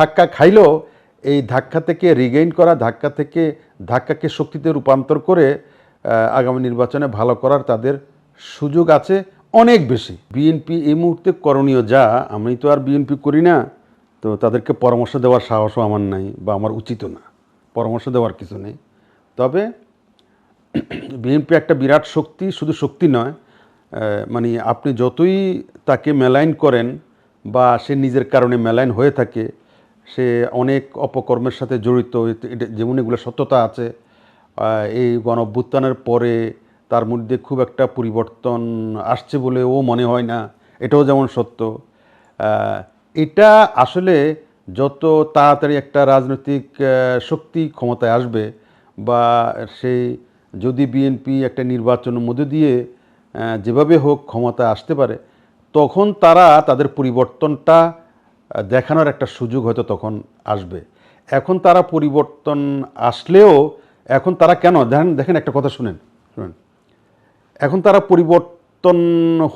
ধাক্কা খাইলেও এই ধাক্কা থেকে রিগেইন করা, ধাক্কা থেকে ধাক্কাকে শক্তিতে রূপান্তর করে আগামী নির্বাচনে ভালো করার তাদের সুযোগ আছে অনেক বেশি। বিএনপি এই মুহূর্তে করণীয় যা, আমি তো আর বিএনপি করি না, তো তাদেরকে পরামর্শ দেওয়ার সাহসও আমার নাই বা আমার উচিতও না। পরামর্শ দেওয়ার কিছু নেই। তবে বিএনপি একটা বিরাট শক্তি, শুধু শক্তি নয় মানে আপনি যতই তাকে মেলাইন করেন বা সে নিজের কারণে মেলাইন হয়ে থাকে সে অনেক অপকর্মের সাথে জড়িত যেমন এগুলো সত্যতা আছে। এই গণ অভ্যুত্থানের পরে তার মধ্যে খুব একটা পরিবর্তন আসছে বলে ও মনে হয় না, এটাও যেমন সত্য। এটা আসলে যত তাড়াতাড়ি একটা রাজনৈতিক শক্তি ক্ষমতায় আসবে বা সেই যদি বিএনপি একটা নির্বাচনের মধ্যে দিয়ে যেভাবে হোক ক্ষমতায় আসতে পারে, তখন তারা তাদের পরিবর্তনটা দেখানোর একটা সুযোগ হয়তো তখন আসবে। এখন তারা পরিবর্তন আসলেও এখন তারা কেন? দেখেন দেখেন একটা কথা শুনেন শুনেন। এখন তারা পরিবর্তন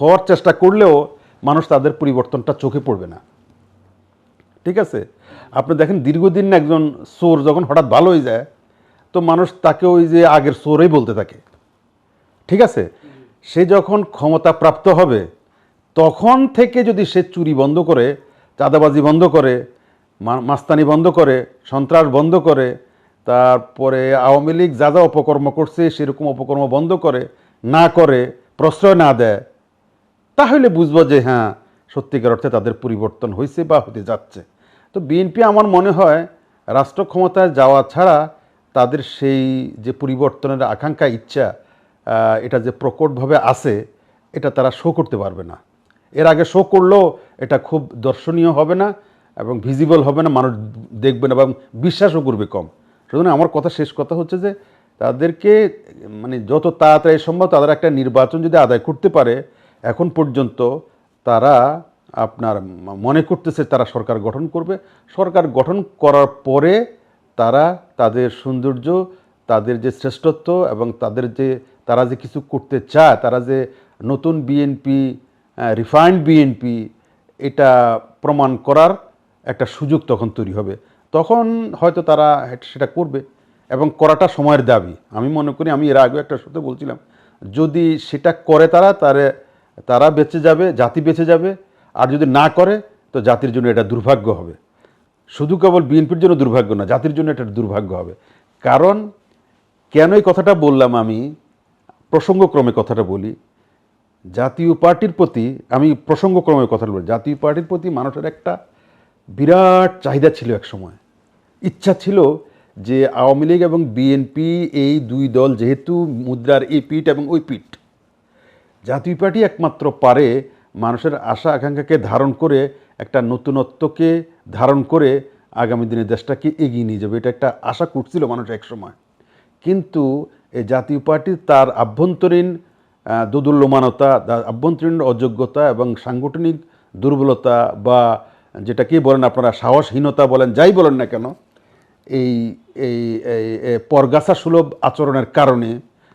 হওয়ার চেষ্টা করলেও মানুষ তাদের পরিবর্তনটা চোখে পড়বে না। ঠিক আছে? আপনি দেখেন, দীর্ঘদিন একজন সোর যখন হঠাৎ ভালো হয়ে যায়, তো মানুষ তাকে ওই যে আগের চোরই বলতে থাকে। ঠিক আছে? সে যখন ক্ষমতা প্রাপ্ত হবে, তখন থেকে যদি সে চুরি বন্ধ করে চাঁদাবাজি বন্ধ করে মাস্তানি বন্ধ করে, সন্ত্রাস বন্ধ করে, তারপরে আওয়ামী লীগ যা যা অপকর্ম করছে সেরকম অপকর্ম বন্ধ করে, না করে, প্রশ্রয় না দেয়, তাহলে বুঝব যে হ্যাঁ সত্যিকার অর্থে তাদের পরিবর্তন হয়েছে বা হতে যাচ্ছে। তো বিএনপি আমার মনে হয় রাষ্ট্র ক্ষমতায় যাওয়া ছাড়া তাদের সেই যে পরিবর্তনের আকাঙ্ক্ষা, ইচ্ছা এটা যে প্রকটভাবে আছে, এটা তারা শো করতে পারবে না। এর আগে শো করলেও এটা খুব দর্শনীয় হবে না এবং ভিজিবল হবে না, মানুষ দেখবে না এবং বিশ্বাসও করবে কম। সুতরাং আমার কথা শেষ কথা হচ্ছে যে তাদেরকে মানে যত তাড়াতাড়ি সম্ভব তাদের একটা নির্বাচন যদি আদায় করতে পারে, এখন পর্যন্ত তারা আপনার মনে করতেছে তারা সরকার গঠন করবে। সরকার গঠন করার পরে তারা তাদের সৌন্দর্য, তাদের যে শ্রেষ্ঠত্ব এবং তাদের যে, তারা যে কিছু করতে চায়, তারা যে নতুন বিএনপি রিফাইন্ড বিএনপি এটা প্রমাণ করার একটা সুযোগ তখন তৈরি হবে। তখন হয়তো তারা সেটা করবে এবং করাটা সময়ের দাবি। আমি মনে করি, আমি এর আগেও একটা সত্যি বলছিলাম, যদি সেটা করে তারা, তারে তারা বেঁচে যাবে, জাতি বেঁচে যাবে, আর যদি না করে, তো জাতির জন্য এটা দুর্ভাগ্য হবে। শুধু কেবল বিএনপির জন্য দুর্ভাগ্য না, জাতির জন্য এটা দুর্ভাগ্য হবে। কারণ কেন এই কথাটা বললাম আমি, প্রসঙ্গক্রমে কথাটা বলি জাতীয় পার্টির প্রতি আমি প্রসঙ্গক্রমে কথা বলি জাতীয় পার্টির প্রতি মানুষের একটা বিরাট চাহিদা ছিল এক সময়। ইচ্ছা ছিল যে আওয়ামী লীগ এবং বিএনপি এই দুই দল যেহেতু মুদ্রার এই পিঠ এবং ওই পিঠ, জাতীয় পার্টি একমাত্র পারে মানুষের আশা আকাঙ্ক্ষাকে ধারণ করে, একটা নতুনত্বকে ধারণ করে আগামী দিনে দেশটাকে এগিয়ে নিয়ে যাবে। এটা একটা আশা করছিল মানুষ এক সময়। কিন্তু এই জাতীয় পার্টি তার আভ্যন্তরীণ দোদুল্যমানতা আভ্যন্তরীণ অযোগ্যতা এবং সাংগঠনিক দুর্বলতা বা যেটাকে বলেন আপনারা, সাহসহীনতা বলেন, যাই বলেন না কেন, এই এই পরগাছা সুলভ আচরণের কারণে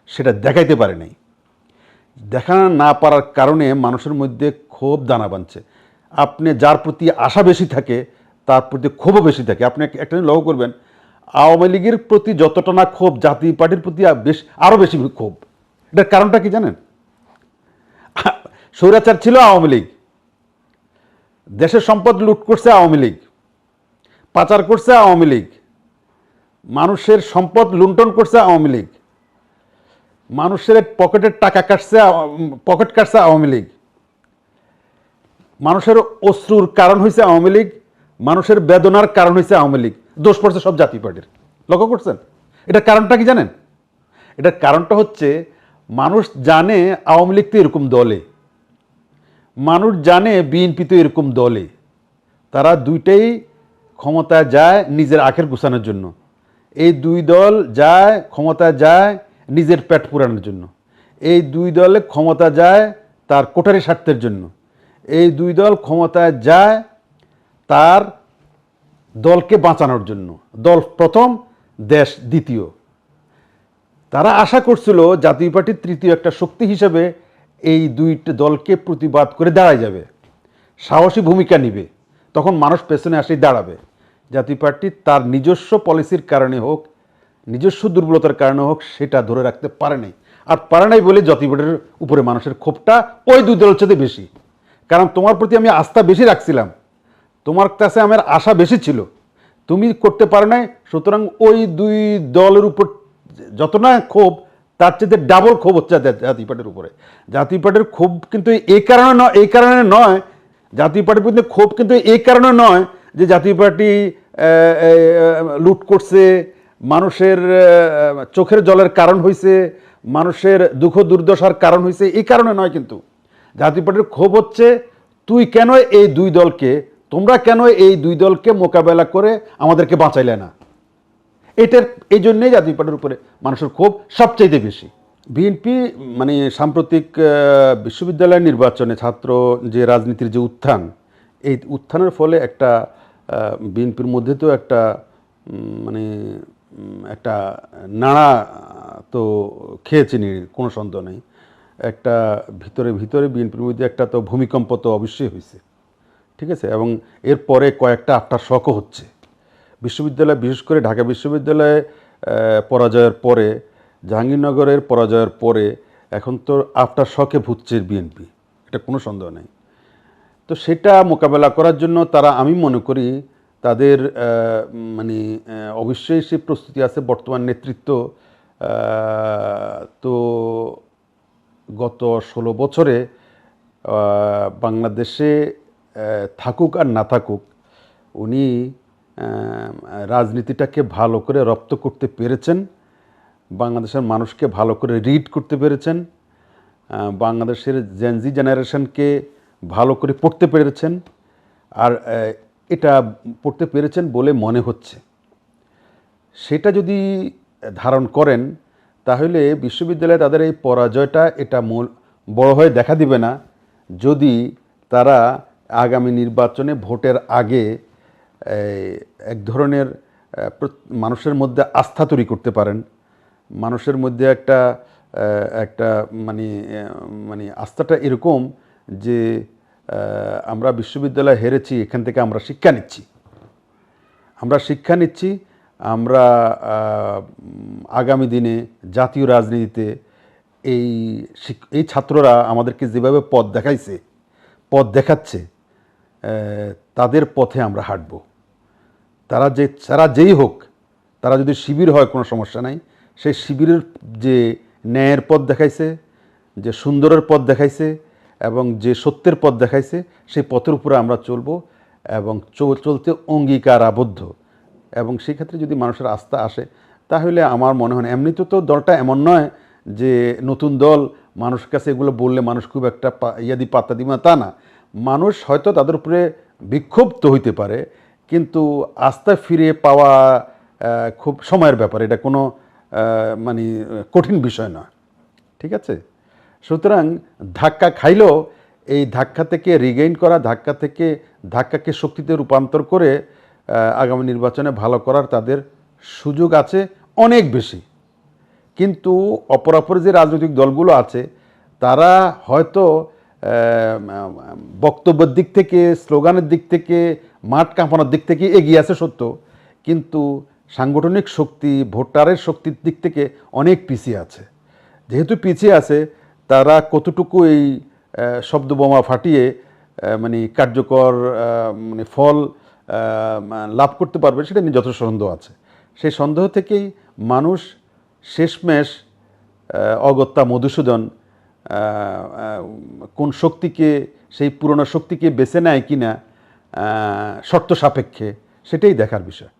সেটা দেখাইতে পারে নাই। দেখা না পারার কারণে মানুষের মধ্যে ক্ষোভ দানা বাঁধছে। আপনি যার প্রতি আশা বেশি থাকে, তার প্রতি ক্ষোভও বেশি থাকে। আপনি একটা লক্ষ্য করবেন, আওয়ামী লীগের প্রতি যতটা না ক্ষোভ, জাতীয় পার্টির প্রতি বেশ আরও বেশি ক্ষোভ। এটার কারণটা কি জানেন? স্বৈরাচার ছিল আওয়ামী লীগ। দেশের সম্পদ লুট করছে আওয়ামী লীগ। পাচার করছে আওয়ামী লীগ। মানুষের সম্পদ লুণ্ঠন করছে আওয়ামী লীগ। মানুষের পকেটের টাকা কাটছে পকেট কাটছে আওয়ামী লীগ। মানুষের অশ্রুর কারণ হয়েছে আওয়ামী লীগ। মানুষের বেদনার কারণ হয়েছে আওয়ামী লীগ। দোষ পড়ছে সব জাতীয় পার্টির। লক্ষ্য করছেন? এটার কারণটা কি জানেন? এটার কারণটা হচ্ছে মানুষ জানে আওয়ামী লীগ তো এরকম দলে। মানুষ জানে বিএনপি তো এরকম দলে। তারা দুইটাই ক্ষমতায় যায় নিজের আখের গুছানোর জন্য। এই দুই দল যায় ক্ষমতা যায় নিজের পেট পুরানোর জন্য। এই দুই দলে ক্ষমতা যায় তার কোটারি স্বার্থের জন্য। এই দুই দল ক্ষমতায় যায় তার দলকে বাঁচানোর জন্য। দল প্রথম, দেশ দ্বিতীয়। তারা আশা করছিল জাতীয় পার্টির তৃতীয় একটা শক্তি হিসেবে এই দুইটা দলকে প্রতিবাদ করে দাঁড়ায় যাবে। সাহসী ভূমিকা নিবে। তখন মানুষ পেছনে আসেই দাঁড়াবে। জাতীয় পার্টি তার নিজস্ব পলিসির কারণে হোক, নিজস্ব দুর্বলতার কারণে হোক, সেটা ধরে রাখতে পারে নাই। আর পারে নাই বলে জাতীয় পার্টির উপরে মানুষের ক্ষোভটা ওই দুই দলের সাথে বেশি। কারণ তোমার প্রতি আমি আস্থা বেশি রাখছিলাম। তোমার কাছে আমার আশা বেশি ছিল। তুমি করতে পারো নাই, সুতরাং ওই দুই দলের উপর যত না ক্ষোভ, তার চেয়ে ডাবল ক্ষোভ হচ্ছে জাতীয় পার্টির উপরে। জাতীয় পার্টির ক্ষোভ কিন্তু এই কারণে নয়, এই কারণে নয় জাতীয় পার্টির প্রতি ক্ষোভ কিন্তু এই কারণে নয় যে জাতীয় পার্টি লুট করছে, মানুষের চোখের জলের কারণ হয়েছে মানুষের দুঃখ দুর্দশার কারণ হয়েছে এই কারণে নয় কিন্তু। জাতীয় পার্টির ক্ষোভ হচ্ছে, তুই কেন এই দুই দলকে, তোমরা কেন এই দুই দলকে মোকাবেলা করে আমাদেরকে বাঁচাইলে না? এটার, এই জন্যেই জাতীয় পার্টির উপরে মানুষের ক্ষোভ সবচাইতে বেশি। বিএনপি মানে সাম্প্রতিক বিশ্ববিদ্যালয় নির্বাচনে ছাত্র যে রাজনীতির যে উত্থান, এই উত্থানের ফলে একটা বিএনপির মধ্যে তো একটা মানে একটা নাড়া তো খেয়েছে নি, কোনো সন্দেহ নেই। একটা ভিতরে ভিতরে বিএনপির মধ্যে একটা তো ভূমিকম্প তো অবশ্যই হয়েছে ঠিক আছে? এবং এরপরে কয়েকটা আফটার শখও হচ্ছে। বিশ্ববিদ্যালয়, বিশেষ করে ঢাকা বিশ্ববিদ্যালয়ে পরাজয়ের পরে, জাহাঙ্গীরনগরের পরাজয়ের পরে, এখন তো আফটার শকে ভুগছে বিএনপি এটা কোনো সন্দেহ নেই। তো সেটা মোকাবেলা করার জন্য তারা, আমি মনে করি, তাদের মানে অবশ্যই সে প্রস্তুতি আছে, বর্তমান নেতৃত্ব তো গত ষোলো বছরে বাংলাদেশে থাকুক আর না থাকুক, উনি রাজনীতিটাকে ভালো করে রপ্ত করতে পেরেছেন, বাংলাদেশের মানুষকে ভালো করে রিড করতে পেরেছেন বাংলাদেশের জেনজি জেনারেশনকে ভালো করে পড়তে পেরেছেন, আর এটা পড়তে পেরেছেন বলে মনে হচ্ছে। সেটা যদি ধারণ করেন, তাহলে বিশ্ববিদ্যালয়ে তাদের এই পরাজয়টা এটা মূল বড় হয়ে দেখা দিবে না। যদি তারা আগামী নির্বাচনে ভোটের আগে এক ধরনের মানুষের মধ্যে আস্থা তৈরি করতে পারেন। মানুষের মধ্যে একটা একটা মানে মানে আস্থাটা এরকম যে আমরা বিশ্ববিদ্যালয়ে হেরেছি, এখান থেকে আমরা শিক্ষা নিচ্ছি। আমরা শিক্ষা নিচ্ছি, আমরা আগামী দিনে জাতীয় রাজনীতিতে এই এই ছাত্ররা আমাদেরকে যেভাবে পথ দেখাইছে, পথ দেখাচ্ছে তাদের পথে আমরা হাঁটব। তারা যে, তারা যেই হোক, তারা যদি শিবির হয়, কোনো সমস্যা নাই। সেই শিবিরের যে ন্যায়ের পথ দেখাইছে, যে সুন্দরের পথ দেখাইছে, এবং যে সত্যের পথ দেখাইছে, সেই পথের উপরে আমরা চলব এবং চল- চলতে অঙ্গীকার আবদ্ধ এবং সেই ক্ষেত্রে যদি মানুষের আস্থা আসে, তাহলে আমার মনে হয়। এমনিতে তো দলটা এমন নয় যে নতুন দল, মানুষের কাছে এগুলো বললে মানুষ খুব একটা ইয়াদি পাত্তা দিবে তা না। মানুষ হয়তো তাদের উপরে বিক্ষুব্ধ হইতে পারে কিন্তু আস্থা ফিরে পাওয়া খুব সময়ের ব্যাপার। এটা কোনো মানে কঠিন বিষয় নয়। ঠিক আছে? সুতরাং ধাক্কা খাইলেও এই ধাক্কা থেকে রিগেইন করা, ধাক্কা থেকে ধাক্কাকে শক্তিতে রূপান্তর করে আগামী নির্বাচনে ভালো করার তাদের সুযোগ আছে অনেক বেশি। কিন্তু অপরাপর যে রাজনৈতিক দলগুলো আছে, তারা হয়তো বক্তব্যের দিক থেকে, স্লোগানের দিক থেকে মাঠ কাঁপানোর দিক থেকে এগিয়ে আছে সত্য, কিন্তু সাংগঠনিক শক্তি, ভোটারের শক্তির দিক থেকে অনেক পিছিয়ে আছে। যেহেতু পিছিয়ে আছে, তারা কতটুকু এই শব্দ বোমা ফাটিয়ে মানে কার্যকর মানে ফল লাভ করতে পারবে, সেটা নিয়ে যথেষ্ট সন্দেহ আছে। সেই সন্দেহ থেকেই মানুষ শেষমেশ অগত্যা মধুসূদন কোন শক্তিকে, সেই পুরনো শক্তিকে বেছে নেয় কিনা শর্ত সাপেক্ষে সেটাই দেখার বিষয়।